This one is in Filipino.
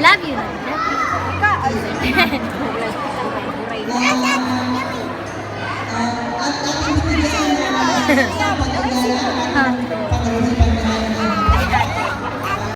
Love you. Love you. Ikaw.